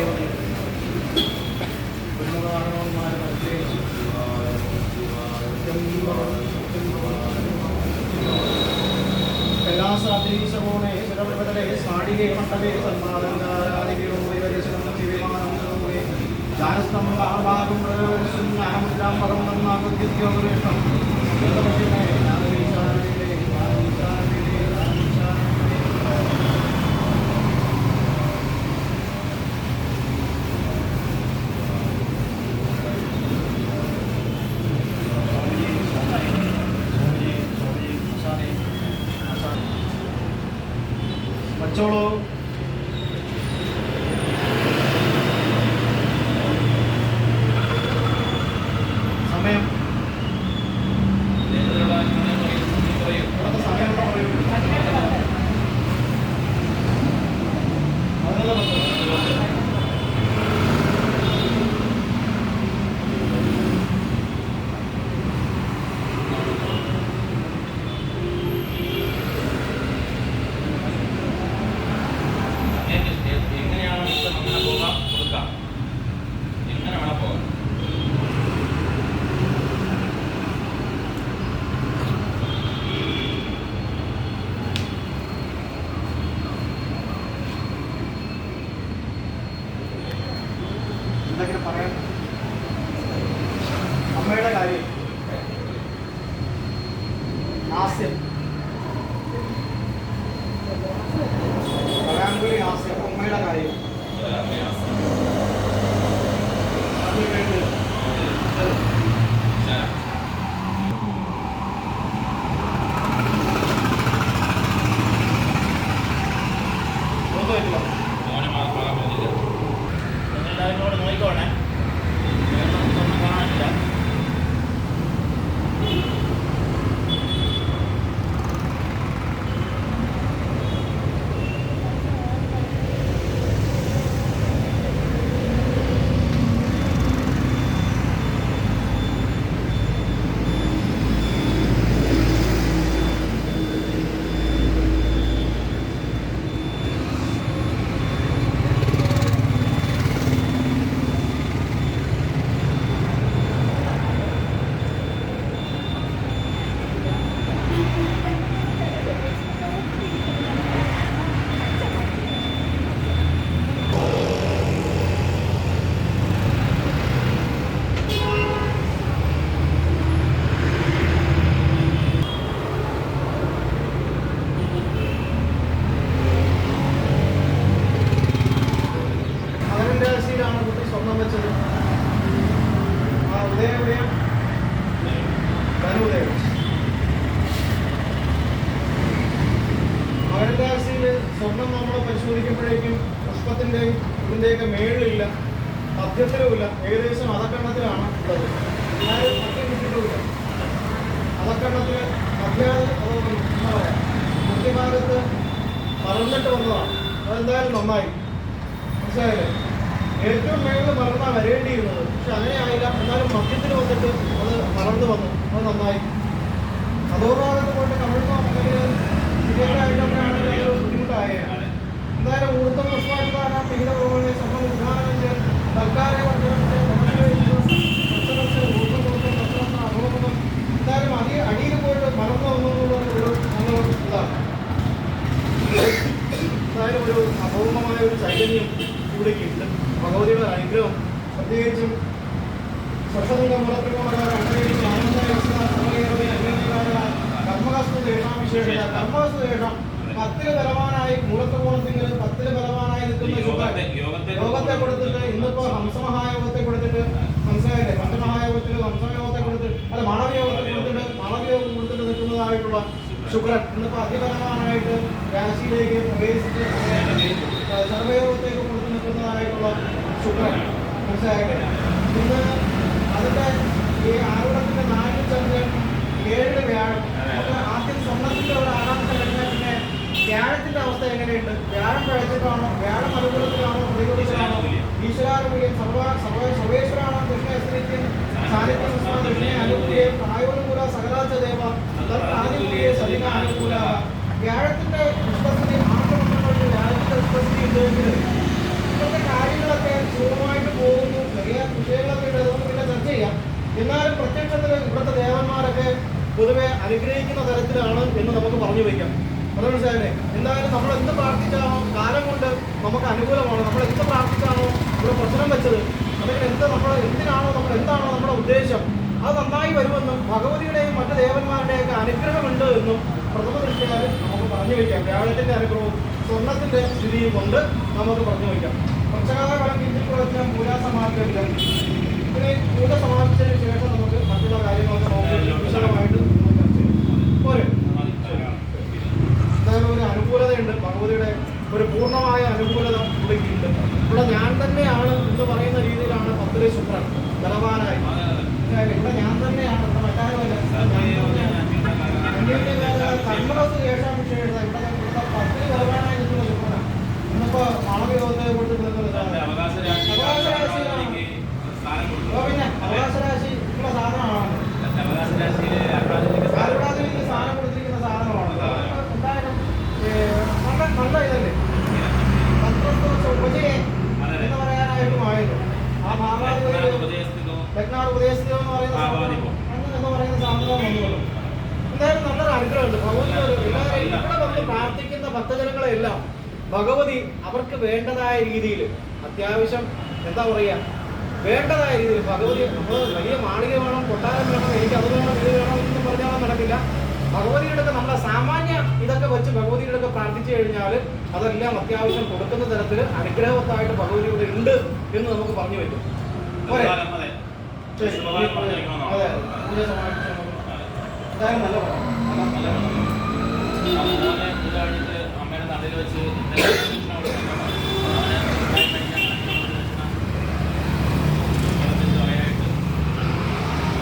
ദേവതയും ഉന്നതമാനവന്മാരെ കൈലാസാധീശമോണേ ശിരവിപതലേ സാടികേ മണ്ഡലേ സന്മാലങ്കാരാദികയോ വൈവരശനം ശിവമാനം ജാനസ്തം ഭാഗം അഹമുദ്രാം പദം നന്നാകുദ്യോപരിഷ്ടം 走喽。സ്വർണം നമ്മൾ പരിശോധിക്കുമ്പോഴേക്കും പുഷ്പത്തിന്റെയും ഇതിന്റെയൊക്കെ മേളിലില്ല. മധ്യത്തിലുമില്ല. ഏകദേശം അതക്കണ്ണത്തിലാണ് ഉള്ളത്. എന്നാലും മറ്റേ കിട്ടിയിട്ടുമില്ല അതക്കണ്ണത്തിൽ മധ്യഭാഗത്ത് മറന്നിട്ട് വന്നതാണ്. അതെന്തായാലും നന്നായി. മനസ്സിലായില്ലേ? ഏറ്റവും മേളിൽ മറന്നാണ് വരേണ്ടിയിരുന്നത്. പക്ഷെ അങ്ങനെ ആയില്ല. എന്നാലും മധ്യത്തിൽ വന്നിട്ട് അത് മറന്നു വന്നു. അത് നന്നായി. അതോഭാഗത്ത് കൊണ്ട് കമിഴ്ന്നോ അല്ലെങ്കിൽ എന്തായാലും ഊർത്തം പുഷ്പാനുധാനം വിഹിത ഭവനെ സമം ഉദ്ഘാടനം ചെയ്ത് തൽക്കാലം എന്തായാലും അടി അടിയിൽ പോയിട്ട് മറന്നു വന്നു ഒരു നല്ലൊരു ഇതാണ് എന്തായാലും ഒരു അപൂർവമായ ഒരു ചൈതന്യം ഇവിടേക്ക് ഉണ്ട് ഭഗവതിയുടെ അനുഗ്രഹം പ്രത്യേകിച്ചും സത്സംഗം കർമ്മകസ്തുദേശം കർമ്മകസ്തുദേശം പത്തിൽ ബലവാനായി മൂലത്വകോണത്തിൽ പത്തിൽ ശുക്രൻ ഇന്ന് അതിബലവാനായിട്ട് രാശിയിലേക്ക് പ്രവേശിച്ച് സർവയോഗത്തേക്ക് കൊടുത്തു നിൽക്കുന്നതായിട്ടുള്ള ശുക്രൻ. മനസ്സിലായിട്ട് ഇന്ന് അതിന്റെ ഈ ആറുടത്തിന്റെ നാല് ചന്ദ്രൻ ഏഴിൽ വ്യാഴം. ആദ്യം സ്വർണത്തിന്റെ ഒരു ആറാമത്തെ കഴിഞ്ഞാൽ പിന്നെ വ്യാഴത്തിന്റെ അവസ്ഥ എങ്ങനെയുണ്ട്? വ്യാഴം പഴച്ചിട്ടാണോ? വ്യാഴം അനുകൂലത്തിലാണോ പ്രതികൂലത്തിലാണോ ഈശ്വരാനുകൂല്യം സർവ സർവ സർവേശ്വരാണോ? കൃഷ്ണ സാന്നിധ്യം ദക്ഷിണ അനുകൂല്യം പ്രായോനുകൂല സകലാച്ച ദേവ അനുഗ്രഹിക്കുന്ന തരത്തിലാണ് എന്ന് നമുക്ക് പറഞ്ഞു വയ്ക്കാം. അത് സാറിനെ എന്തായാലും നമ്മൾ എന്ത് പ്രാർത്ഥിച്ചാണോ കാലം കൊണ്ട് നമുക്ക് അനുകൂലമാണ്. നമ്മൾ എന്ത് പ്രാർത്ഥിച്ചാണോ ഇവിടെ പ്രശ്നം വെച്ചത് അല്ലെങ്കിൽ എന്ത് നമ്മൾ എന്തിനാണോ നമ്മൾ എന്താണോ നമ്മുടെ ഉദ്ദേശം അത് നന്നായി വരുമെന്നും ഭഗവതിയുടെയും മറ്റ് ദേവന്മാരുടെയൊക്കെ അനുഗ്രഹമുണ്ട് എന്നും പ്രഥമ ദൃഷ്ടിയാൽ നമുക്ക് പറഞ്ഞു വയ്ക്കാം. വ്യാഴത്തിന്റെ അനുഗ്രഹവും സ്വർണത്തിന്റെ സ്ഥിതിയും കൊണ്ട് നമുക്ക് പറഞ്ഞു വയ്ക്കാം. പക്ഷകാല ഇതിൽ കുറച്ച പൂജാ സമാപിക്കില്ല പിന്നെ പൂജ സമാപിച്ചതിന് ശേഷം നമുക്ക് മറ്റുള്ള കാര്യങ്ങളൊക്കെ ഭഗവതിയുടെ ഒരു പൂർണമായ അനുകൂലത പുള്ളിക്കുണ്ട്. ഇവിടെ ഞാൻ തന്നെയാണ് എന്ന് പറയുന്ന രീതിയിലാണ് പത്തിലെ ശുക്രൻ ബലവാനായി? ഇവിടെ ഞാൻ തന്നെയാണ്. ഇവിടെ മറ്റാരുമല്ല. കർമ്മസ് ശേഷം വിഷയം ഇവിടെ ഇവിടെ പത്തിൽ ബലവാനായി നിൽക്കുന്ന ശുക്രനാണ് ഇന്നിപ്പോ മാളവിയോഗത്തെ കുറിച്ച് നിൽക്കുന്നത് അവകാശ രാശി പിന്നെ അവകാശരാശി ഉള്ള സാധനമാണ്? അവകാശ രാശിയിലെ അപ്രാഥമിക സാരവ്രാതിക്ക് സാധനം കൊടുത്തിരിക്കുന്ന സാധനമാണ് എന്തായാലും ഏ, നല്ല നല്ല ഇതല്ലേ പത്രസ്തോഷ ഉപജയെ എന്ന് പറയാനായിട്ടും ആയല്ലോ ആ ഭാവാധിപതി ഉപദേശത്തിലോ ലഗ്നാർ ഉപദേശിതം എന്ന് പറയുന്ന ഭാവാധിപം. സാധനം എന്ന് പറയുന്ന സാധനം വന്നുള്ളൂ എന്തായാലും നല്ലൊരു അനുഗ്രഹമുണ്ട് ഭഗവതി ഒരു എല്ലാവരും ഇവിടെ വന്ന് പ്രാർത്ഥിക്കുന്ന ഭക്തജനങ്ങളെല്ലാം ഭഗവതി അവർക്ക് വേണ്ടതായ രീതിയിൽ അത്യാവശ്യം എന്താ പറയുക വേണ്ടതായ രീതിയിൽ ഭഗവതി നമ്മൾ വലിയ മാളിക വേണം കൊട്ടാരം വേണം എനിക്ക് അത് വേണം ഇത് വേണം എന്ന് പറഞ്ഞാൽ നടക്കില്ല. ഭഗവതിയുടെ ഒക്കെ നമ്മുടെ സാമാന്യ ഇതൊക്കെ വെച്ച് ഭഗവതിയുടെ ഒക്കെ പ്രാർത്ഥിച്ചു കഴിഞ്ഞാൽ അതെല്ലാം അത്യാവശ്യം കൊടുക്കുന്ന തരത്തിൽ അനുഗ്രഹവത്തായിട്ട് ഭഗവതിയുടെ ഉണ്ട് എന്ന് നമുക്ക് പറഞ്ഞു പറ്റും? അതെ നല്ല রয়েছে